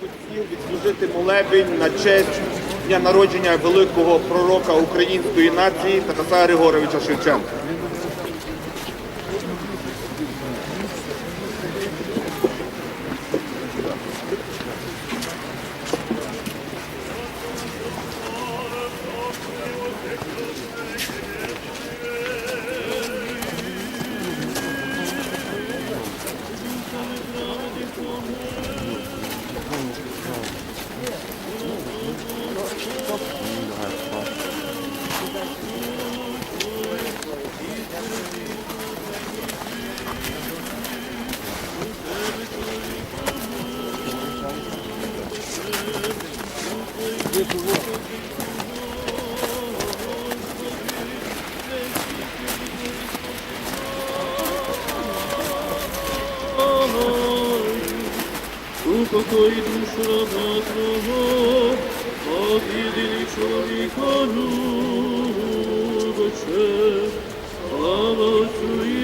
хотів відслужити молебень на честь дня народження великого пророка української нації Тараса Григоровича Шевченка. Упокой душу раба Твого, от єдиний чоловіка любоче, слава Отцю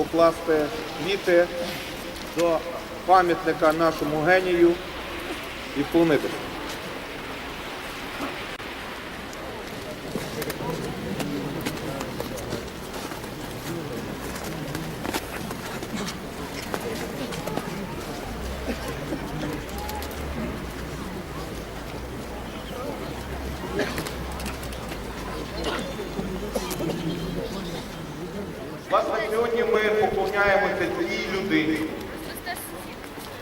покласти квіти до пам'ятника нашому генію і вклонитися. Поклоняємося цій людині,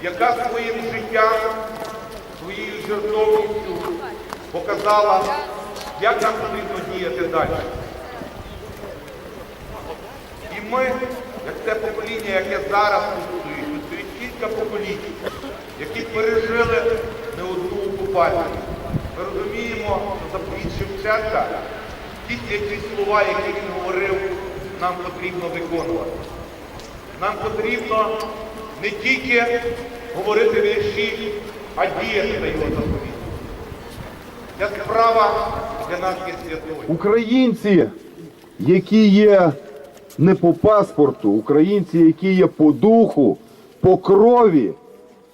яка своїм життям, своєю жертовністю показала, як нам потрібно діяти далі. І ми, як те покоління, яке зараз тут стоїть, кілька поколінь, які пережили не одну окупацію. Ми розуміємо, що заповідь Шевченка, ті святі слова, які він говорив, нам потрібно виконувати. Нам потрібно не тільки говорити вірші, а діяти на його заповідь. Ця справа для нас є святою. Українці, які є не по паспорту, українці, які є по духу, по крові,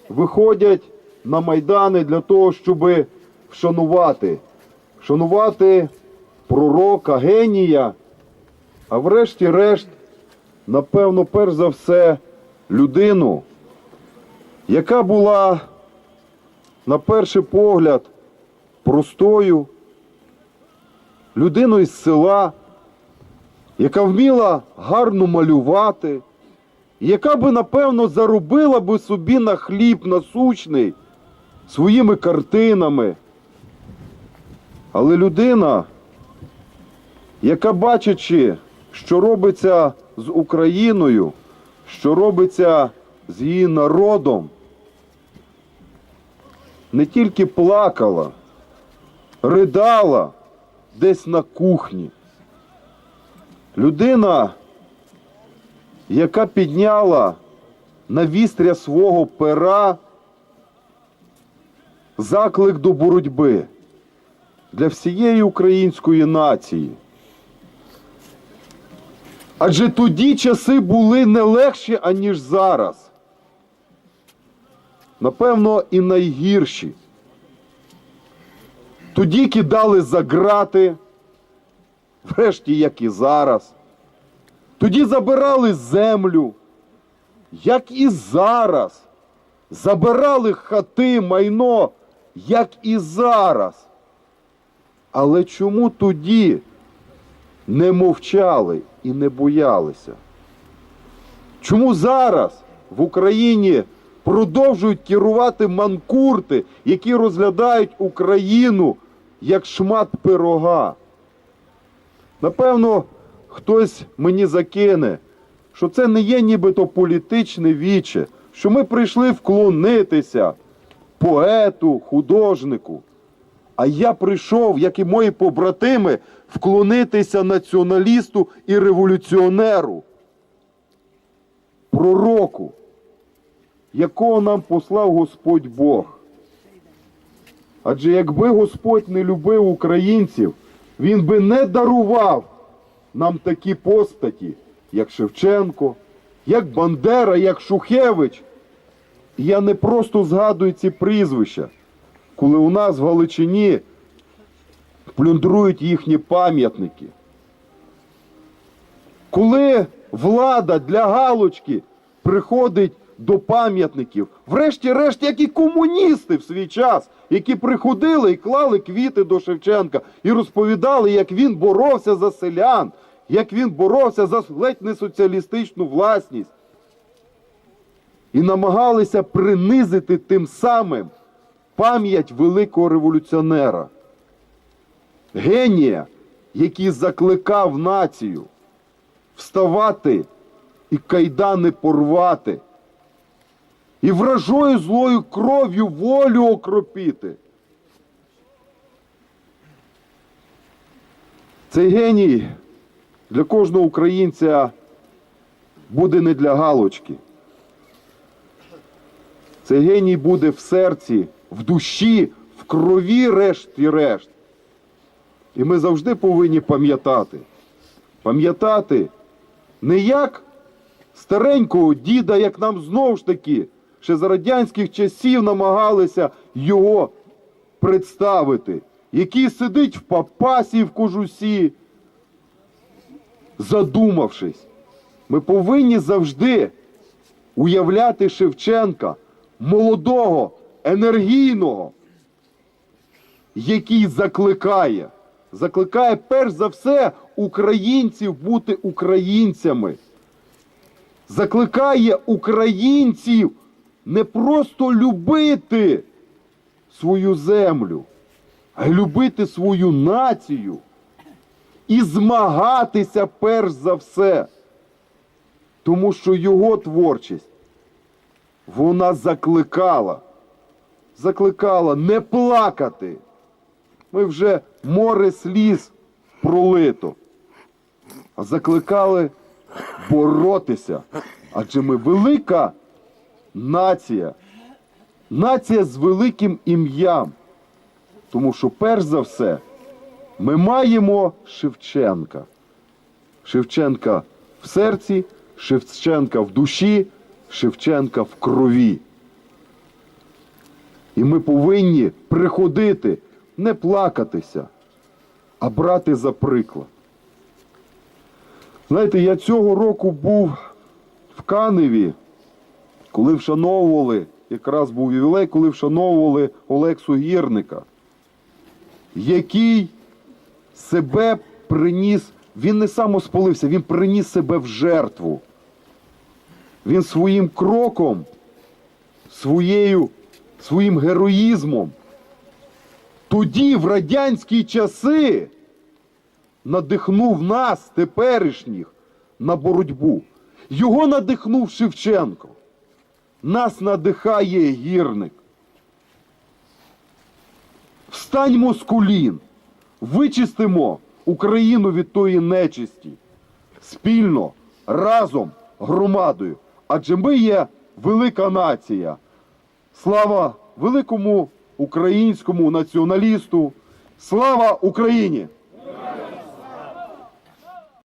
виходять на майдани для того, щоб вшанувати, вшанувати пророка, генія, а врешті-решт, напевно, перш за все, людину, яка була на перший погляд простою, людину із села, яка вміла гарно малювати, яка би, напевно, заробила би собі на хліб насущний своїми картинами. Але людина, яка бачачи, що робиться з Україною, що робиться з її народом, не тільки плакала, ридала десь на кухні. Людина, яка підняла на вістря свого пера заклик до боротьби для всієї української нації. Адже тоді часи були не легші, аніж зараз. Напевно, і найгірші. Тоді кидали за грати, врешті, як і зараз. Тоді забирали землю, як і зараз. Забирали хати, майно, як і зараз. Але чому тоді не мовчали і не боялися? Чому зараз в Україні продовжують керувати манкурти, які розглядають Україну як шмат пирога? Напевно, хтось мені закине, що це не є нібито політичне віче, що ми прийшли вклонитися поету, художнику. А я прийшов, як і мої побратими, вклонитися націоналісту і революціонеру, пророку, якого нам послав Господь Бог. Адже якби Господь не любив українців, Він би не дарував нам такі постаті, як Шевченко, як Бандера, як Шухевич. Я не просто згадую ці прізвища, коли у нас в Галичині плюндрують їхні пам'ятники. Коли влада для галочки приходить до пам'ятників, врешті-решт, як і комуністи в свій час, які приходили і клали квіти до Шевченка і розповідали, як він боровся за селян, як він боровся за ледь не соціалістичну власність. І намагалися принизити тим самим пам'ять великого революціонера, генія, який закликав націю вставати і кайдани порвати, і вражою злою кров'ю волю окропіти. Цей геній для кожного українця буде не для галочки. Цей геній буде в серці, в душі, в крові решті-решт. І ми завжди повинні пам'ятати. Пам'ятати не як старенького діда, як нам знову ж таки ще за радянських часів намагалися його представити, який сидить в папасі в кожусі, задумавшись. Ми повинні завжди уявляти Шевченка, молодого, енергійного, який закликає, закликає перш за все українців бути українцями. Закликає українців не просто любити свою землю, а любити свою націю і змагатися перш за все. Тому що його творчість вона закликала, закликала не плакати. Ми вже море сліз пролито, а закликали боротися. Адже ми велика нація, нація з великим ім'ям. Тому що, перш за все, ми маємо Шевченка. Шевченка в серці, Шевченка в душі, Шевченка в крові. І ми повинні приходити, не плакатися, а брати за приклад. Знаєте, я цього року був в Каневі, коли вшановували, якраз був ювілей, коли вшановували Олексу Гірника, який себе приніс, він не самоспалився, він приніс себе в жертву. Він своїм кроком, своєю, своїм героїзмом тоді, в радянські часи, надихнув нас, теперішніх, на боротьбу. Його надихнув Шевченко. Нас надихає гірник. Встаньмо з колін, вичистимо Україну від тої нечисті. Спільно, разом, громадою. Адже ми є велика нація. Слава великому українському націоналісту! Слава Україні!